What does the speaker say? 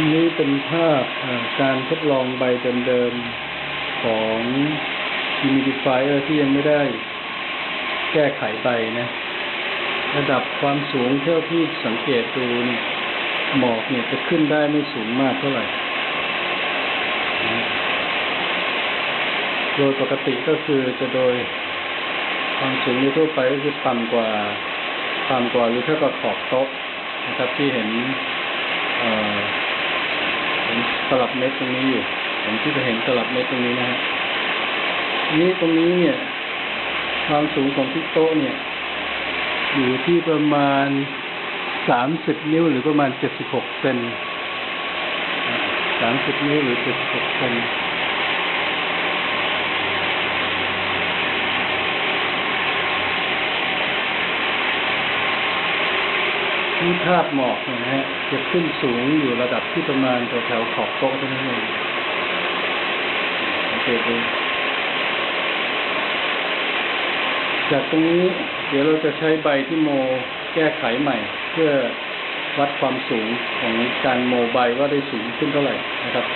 ันนี้เป็นภาพการทดลองใบเดิมๆของ humidifier ที่ยังไม่ได้แก้ไขใบนะ ระดับความสูงเท่าที่สังเกตดูเนี่ยหมอกเนี่ยจะขึ้นได้ไม่สูงมากเท่าไหร่ โดยปกติก็คือจะโดยความสูงโดยทั่วไปก็คือต่ำกว่าต่ำกว่าหรือเท่ากับขอบโต๊ะนะครับที่เห็นเอ่อเห็น ตลับเม็ดตรงนี้อยู่ผมที่จะเห็นตลับเม็ดตรงนี้นะฮะนี้ตรงนี้เนี่ย ความสูงของที่โต๊ะเนี่ย อยู่ที่ประมาณสามสิบนิ้วหรือประมาณเจ็ดสิบหกเซนสามสิบนิ้วหรือเจ็ดสิบหกเซน ที่ภาพหมอกนะฮะจะขึ้นสูงอยู่ระดับที่ประมาณแถวขอบโต๊ะเท่านั้นเองสังเกตดูจากตรงนี้เดี๋ยวเราจะใช้ใบที่โมแก้ไขใหม่ เพื่อวัดความสูงของการโมใบว่าได้สูงขึ้นเท่าไหร่นะครับ